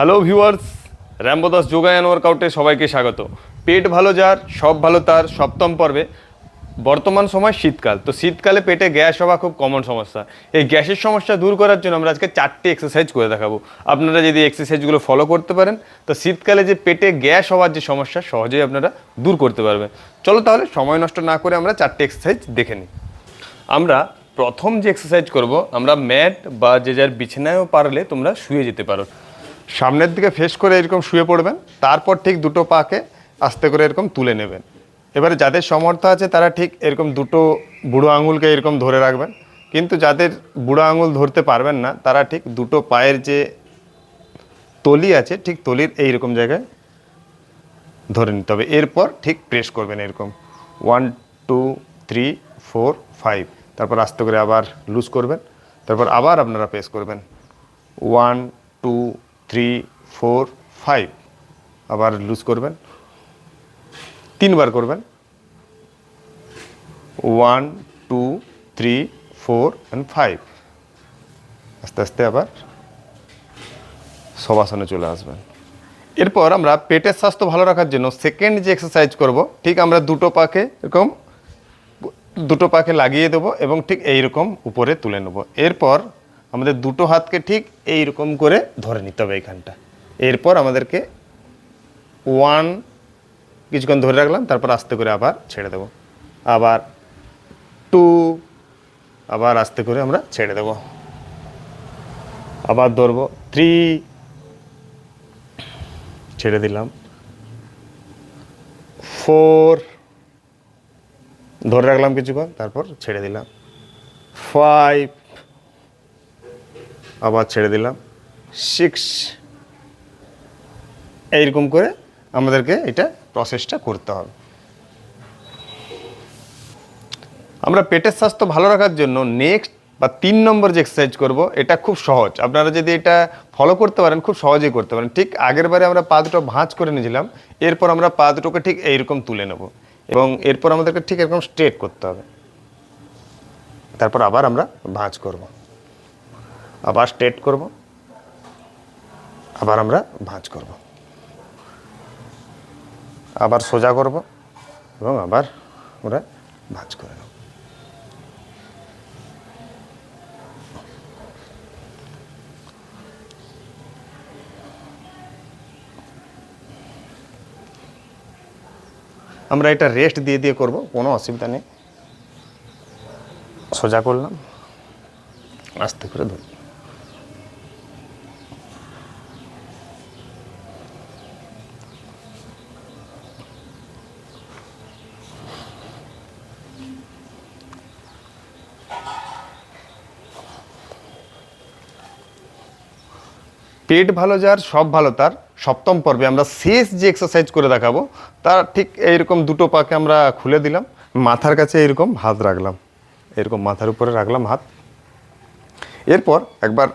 Hello viewers র্যাম্বোদাস yoga and ওয়ার্কআউটে সবাইকে স্বাগত। পেট ভালো যার, সব ভালো তার, সপ্তম পর্বে। বর্তমান সময় শীতকাল। তো শীতকালে পেটে গ্যাস হওয়া খুব কমন সমস্যা। এই গ্যাসের সমস্যা দূর করার জন্য আমরা আজকে চারটি এক্সারসাইজ করে দেখাবো। আপনারা যদি এক্সারসাইজগুলো ফলো করতে পারেন, তো শীতকালে যে পেটে গ্যাস হওয়ার যে সমস্যা, সহজেই আপনারা দূর করতে পারবেন। চলো তাহলে সময় নষ্ট না করে আমরা চারটি এক্সারসাইজ দেখে নিই। আমরা প্রথম যে এক্সারসাইজ করব, আমরা ম্যাট বা যে যার বিছানায়ও পারলে তোমরা শুয়ে যেতে পারো। সামনের দিকে ফেস করে এরকম শুয়ে পড়বেন, তারপর ঠিক দুটো পাকে আস্তে করে এরকম তুলে নেবেন। এবারে যাদের সমর্থ আছে, তারা ঠিক এরকম দুটো বুড়ো আঙুলকে এরকম ধরে রাখবেন। কিন্তু যাদের বুড়ো আঙুল ধরতে পারবেন না, তারা ঠিক দুটো পায়ের যে তলি আছে, ঠিক তলির এই রকম জায়গায় ধরে নিতে হবে। এরপর ঠিক প্রেস করবেন এরকম। One two three four five তারপর আস্তে করে আবার লুজ করবেন। তারপর আবার আপনারা প্রেস করবেন। One two three four five আবার লুজ করবেন। তিনবার করবেন। One two three four and five আস্তে আস্তে আবার সবাসনে চলে আসবেন। এরপর আমরা পেটের স্বাস্থ্য ভালো রাখার জন্য সেকেন্ড যে এক্সারসাইজ করব, ঠিক আমরা দুটো পাকে এরকম, দুটো পাকে লাগিয়ে দেবো এবং ঠিক এইরকম উপরে তুলে নেব। এরপর আমাদের দুটো হাতকে ঠিক এইরকম করে ধরে নিতে হবে এইখানটা এরপর আমাদেরকে ওয়ান কিছুক্ষণ ধরে রাখলাম, তারপর আস্তে করে আবার ছেড়ে দেবো। আবার টু আবার আস্তে করে আমরা ছেড়ে দেবো। আবার ধরবো থ্রি ছেড়ে দিলাম। ফোর ধরে রাখলাম কিছুক্ষণ, তারপর ছেড়ে দিলাম। ফাইভ আবার ছেড়ে দিলাম। সিক্স এইরকম করে আমাদেরকে এটা প্রসেসটা করতে হবে। আমরা পেটের স্বাস্থ্য ভালো রাখার জন্য নেক্সট বা তিন নম্বর যে এক্সারসাইজ করব, এটা খুব সহজ। আপনারা যদি এটা ফলো করতে পারেন, খুব সহজেই করতে পারেন। ঠিক আগের বারে আমরা পা দুটো ভাঁজ করে নিয়েছিলাম, এরপর আমরা পা দুটোকে ঠিক এইরকম তুলে নেব এবং এরপর আমাদেরকে ঠিক এরকম স্ট্রেট করতে হবে। তারপর আবার আমরা ভাঁজ করব। আবার স্ট্রেট করব, আবার আমরা ভাঁজ করব। আবার সোজা করব এবং আবার আমরা ভাঁজ করে নেব। আমরা এটা রেস্ট দিয়ে দিয়ে করব, কোনো অসুবিধা নেই। সোজা করলাম, আস্তে করে ধরি পেট ভালো যার, সব ভালো তার। সপ্তম পর্বে আমরা শেষ যে এক্সারসাইজ করে দেখাবো, তার ঠিক এইরকম দুটো পাকে আমরা খুলে দিলাম। মাথার কাছে এইরকম হাত রাখলাম। এরকম মাথার উপরে রাখলাম হাত। এরপর একবার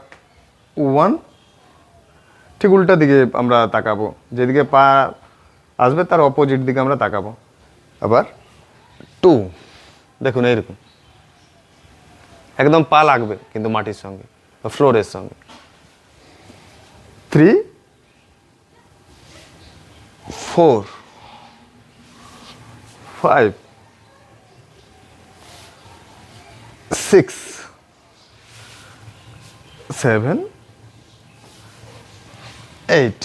ওয়ান ঠিক উল্টা দিকে আমরা তাকাবো। যেদিকে পা আসবে তার অপোজিট দিকে আমরা তাকাবো। আবার টু দেখুন এইরকম। একদম পা লাগবে কিন্তু মাটির সঙ্গে ফ্লোরের সঙ্গে। Three four five six seven eight